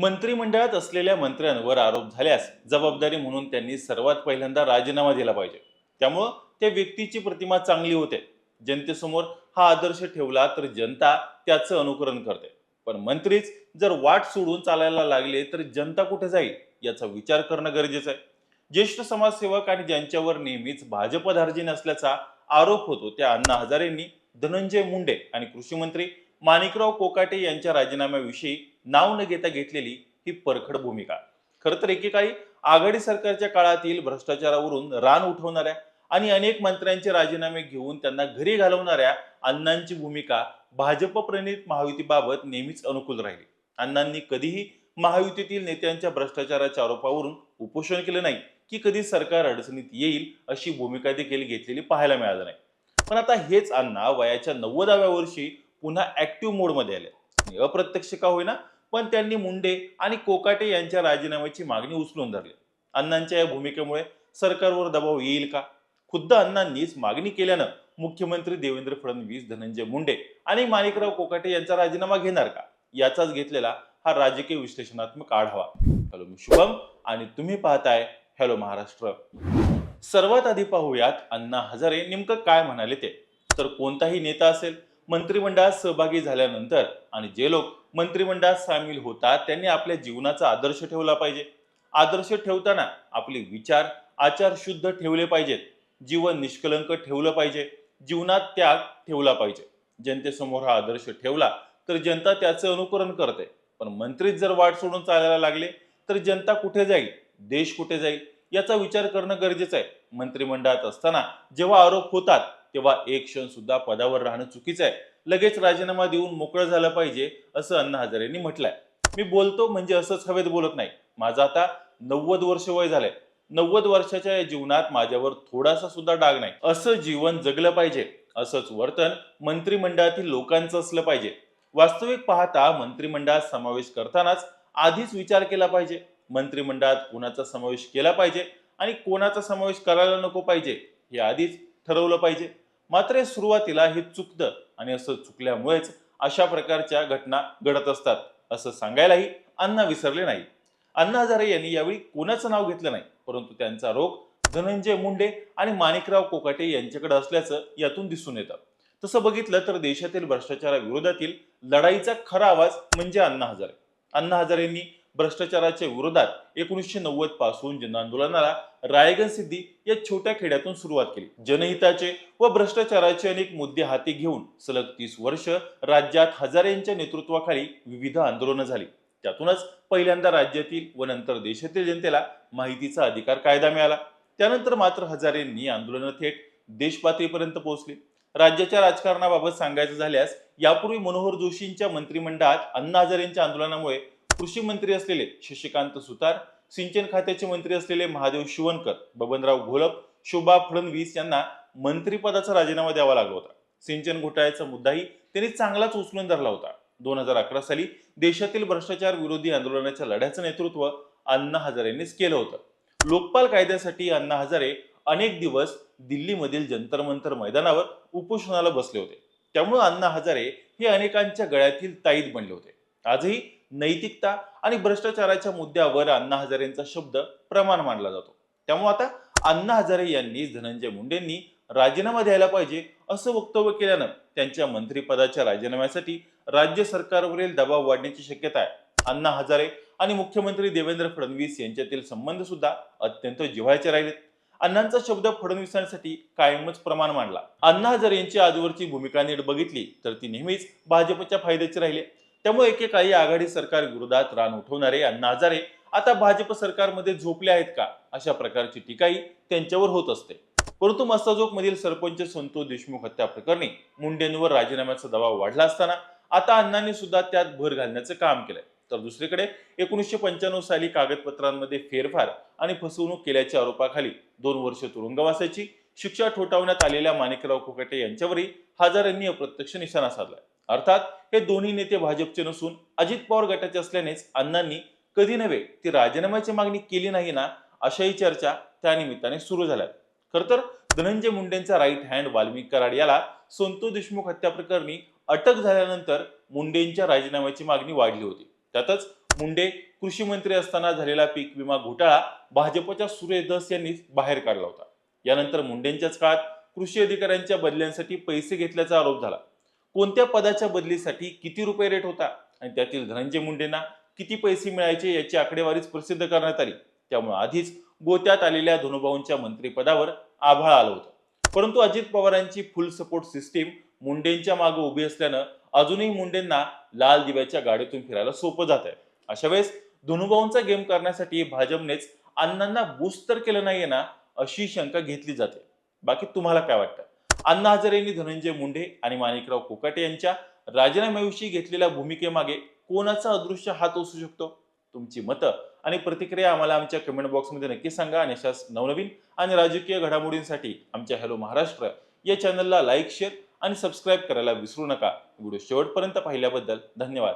मंत्रिमंडळात असलेल्या मंत्र्यांवर आरोप झाल्यास जबाबदारी म्हणून त्यांनी सर्वात पहिल्यांदा राजीनामा दिला पाहिजे. त्यामुळं त्या व्यक्तीची प्रतिमा चांगली होते. जनतेसमोर हा आदर्श ठेवला तर जनता त्याचं अनुकरण करते. पण मंत्रीच जर वाट सोडून चालायला लागले तर जनता कुठे जाईल याचा विचार करणं गरजेचं आहे. ज्येष्ठ समाजसेवक आणि ज्यांच्यावर नेहमीच भाजप नसल्याचा असल्याचा आरोप होतो त्या अण्णा हजारेंनी धनंजय मुंडे आणि कृषी मंत्री माणिकराव कोकाटे यांच्या राजीनाम्याविषयी नाव न घेता घेतलेली ही परखड भूमिका. खरं तर एकेकाळी आघाडी सरकारच्या काळातील भ्रष्टाचारावरून रान उठवणाऱ्या आणि अनेक मंत्र्यांचे राजीनामे घेऊन त्यांना घरी घालवणाऱ्या अण्णांची भूमिका भाजप प्रणित महायुतीबाबत नेहमीच अनुकूल राहिली. अण्णांनी कधीही महायुतीतील नेत्यांच्या भ्रष्टाचाराच्या आरोपावरून उपोषण केलं नाही की कधी सरकार अडचणीत येईल अशी भूमिका देखील घेतलेली पाहायला मिळालं नाही. पण आता हेच अण्णा वयाच्या नव्वदाव्या वर्षी पुन्हा ऍक्टिव्ह मोडमध्ये आले. नाही अप्रत्यक्ष का होईना पण त्यांनी मुंडे आणि कोकाटे यांच्या राजीनाम्याची मागणी उचलून धरली. अण्णांच्या या भूमिकेमुळे सरकारवर दबाव येईल का? खुद्द अण्णांनीच मागणी केल्यानं मुख्यमंत्री देवेंद्र फडणवीस धनंजय मुंडे आणि माणिकराव कोकाटे यांचा राजीनामा घेणार का? याचाच घेतलेला हा राजकीय विश्लेषणात्मक आढावा. हॅलो मी शुभम आणि तुम्ही पाहताय हॅलो महाराष्ट्र. सर्वात आधी पाहूयात अण्णा हजारे नेमकं काय म्हणाले ते? तर कोणताही नेता असेल मंत्रिमंडळात सहभागी झाल्यानंतर आणि जे लोक मंत्रिमंडळात सामील होतात त्यांनी आपल्या जीवनाचा आदर्श ठेवला पाहिजे. आदर्श ठेवताना आपले विचार आचार शुद्ध ठेवले पाहिजेत. जीवन निष्कलंक ठेवलं पाहिजे. जीवनात त्याग ठेवला पाहिजे. जनतेसमोर हा आदर्श ठेवला तर जनता त्याचं अनुकरण करते. पण मंत्रीच जर वाट सोडून चालायला लागले तर जनता कुठे जाईल? देश कुठे जाईल? याचा विचार करणं गरजेचं आहे. मंत्रिमंडळात असताना जेव्हा आरोप होतात किंवा एक क्षण सुद्धा पदावर राहणं चुकीचं आहे. लगेच राजीनामा देऊन मोकळं झालं पाहिजे असं अण्णा हजारेंनी म्हटलंय. मी बोलतो म्हणजे असंच हवेत बोलत नाही. माझं आता नव्वद वर्ष वय झालंय. नव्वद वर्षाच्या या जीवनात माझ्यावर थोडासा सुद्धा डाग नाही. असं जीवन जगलं पाहिजे असंच वर्तन मंत्रिमंडळातील लोकांचं असलं पाहिजे. वास्तविक पाहता मंत्रिमंडळात समावेश करतानाच आधीच विचार केला पाहिजे. मंत्रिमंडळात कोणाचा समावेश केला पाहिजे आणि कोणाचा समावेश करायला नको पाहिजे हे आधीच ठरवलं पाहिजे. मात्र सुरुवातीला हे चुकतं आणि असं चुकल्यामुळेच अशा प्रकारच्या घटना घडत असतात असं सांगायलाही अण्णा विसरले नाही अण्णा हजारे यांनी यावेळी कोणाचं नाव घेतलं नाही परंतु त्यांचा रोग धनंजय मुंडे आणि माणिकराव कोकाटे यांच्याकडे असल्याचं यातून दिसून येतं. तसं बघितलं तर देशातील भ्रष्टाचाराविरोधातील लढाईचा खरा आवाज म्हणजे अण्णा हजारे. अण्णा हजारेंनी भ्रष्टाचाराच्या विरोधात एकोणीसशे नव्वदपासून जन आंदोलनाला रायगन सिद्धी या छोट्या खेड्यातून सुरुवात केली. जनहिताचे व भ्रष्टाचाराचे अनेक मुद्दे हाती घेऊन सलग तीस वर्ष राज्यात हजारेंच्या नेतृत्वाखाली विविध आंदोलनं झाली. त्यातूनच पहिल्यांदा राज्यातील व नंतर देशातील जनतेला माहितीचा अधिकार कायदा मिळाला. त्यानंतर मात्र हजारेंनी आंदोलनं थेट देशपातळीपर्यंत पोहोचली. राज्याच्या राजकारणाबाबत सांगायचं झाल्यास यापूर्वी मनोहर जोशींच्या मंत्रिमंडळात अण्णा हजारेंच्या आंदोलनामुळे कृषी मंत्री असलेले शशिकांत सुतार सिंचन खात्याचे मंत्री असलेले महादेव शिवणकर बबनराव घोलप शोभा फडणवीस यांना मंत्रिपदाचा राजीनामा द्यावा लागला होता. सिंचन घोटाळ्याचा मुद्दाही त्यांनी चांगलाच उचलून धरला होता. दोन हजार अकरा साली देशातील भ्रष्टाचार विरोधी आंदोलनाच्या लढ्याचं नेतृत्व अण्णा हजारेंनीच केलं होतं. लोकपाल कायद्यासाठी अण्णा हजारे अनेक दिवस दिल्लीमधील जंतर मंतर मैदानावर उपोषणाला बसले होते. त्यामुळे अण्णा हजारे हे अनेकांच्या गळ्यातील ताईत बनले होते. आजही नैतिकता आणि भ्रष्टाचाराच्या मुद्द्यावर अण्णा हजारेंचा शब्द प्रमाण मानला जातो. त्यामुळे आता अण्णा हजारे यांनी धनंजय मुंडेंनी राजीनामा द्यायला पाहिजे असं वक्तव्य केल्यानं त्यांच्या मंत्रिपदाच्या राजीनाम्यासाठी राज्य सरकारवरील दबाव वाढण्याची शक्यता आहे. अण्णा हजारे आणि मुख्यमंत्री देवेंद्र फडणवीस यांच्यातील संबंध सुद्धा अत्यंत जिव्हाळ्याचे राहिलेत. अण्णांचा शब्द फडणवीसांसाठी कायमच प्रमाण मांडला. अण्णा हजारे यांची आजवरची भूमिका नीट बघितली तर ती नेहमीच भाजपच्या फायद्याची राहिली त्यामुळे एकेकाळी आघाडी सरकार विरोधात रान उठवणारे अण्णा हजारे आता भाजप सरकारमध्ये झोपले आहेत का? अशा प्रकारची टीकाही त्यांच्यावर होत असते. परंतु मस्ताजोग मधील सरपंच संतोष देशमुख हत्या प्रकरणी मुंडेंवर राजीनाम्याचा दबाव वाढला असताना आता अण्णांनी सुद्धा त्यात भर घालण्याचं काम केलंय. तर दुसरीकडे एकोणीसशे पंच्याण्णव साली कागदपत्रांमध्ये फेरफार आणि फसवणूक केल्याच्या आरोपाखाली दोन वर्ष तुरुंगवासाची शिक्षा ठोठावण्यात आलेल्या माणिकराव कोकाटे यांच्यावरही हजारांनी अप्रत्यक्ष निशाणा साधलाय. अर्थात हे दोन्ही नेते भाजपचे नसून अजित पवार गटाचे असल्यानेच अण्णांनी कधी नव्हे ती राजीनाम्याची मागणी केली नाही ना अशाही चर्चा त्या निमित्ताने सुरू झाल्या खर तर धनंजय मुंडेंचा राईट हँड वाल्मिक कराड याला संतोष देशमुख हत्या प्रकरणी अटक झाल्यानंतर मुंडेंच्या राजीनाम्याची मागणी वाढली होती. त्यातच मुंडे कृषी मंत्री असताना झालेला पीक विमा घोटाळा भाजपच्या सुरेश दस यांनीच बाहेर काढला होता. यानंतर मुंडेंच्याच काळात कृषी अधिकाऱ्यांच्या बदल्यांसाठी पैसे घेतल्याचा आरोप झाला. कोणत्या पदाच्या बदलीसाठी किती रुपये रेट होता? आणि त्यातील धनंजय मुंडेंना किती पैसे मिळायचे याची आकडेवारीच प्रसिद्ध करण्यात आली. त्यामुळे आधीच गोत्यात आलेल्या धनुभाऊंच्या मंत्रिपदावर आभाळ आलं होतं. परंतु अजित पवारांची फुल सपोर्ट सिस्टीम मुंडेंच्या मागे उभी असल्यानं अजूनही मुंडेंना लाल दिव्याच्या गाडीतून फिरायला सोपं जात आहे. अशा वेळेस धनुभाऊंचा गेम करण्यासाठी भाजपनेच अण्णांना बूस्ट तर केलं नाहीये ना अशी शंका घेतली जाते. बाकी तुम्हाला काय वाटतं? अण्णा हजारेंनी धनंजय मुंडे आणि माणिकराव कोकाटे यांच्या राजीनाम्याविषयी घेतलेल्या भूमिकेमागे कोणाचा अदृश्य हात असू शकतो? तुमची मतं आणि प्रतिक्रिया आम्हाला आमच्या कमेंट बॉक्समध्ये नक्की सांगा. आणि अशाच नवनवीन आणि राजकीय घडामोडींसाठी आमच्या हॅलो महाराष्ट्र या चॅनलला लाईक शेअर आणि सबस्क्राईब करायला विसरू नका. व्हिडिओ शेवटपर्यंत पाहिल्याबद्दल धन्यवाद.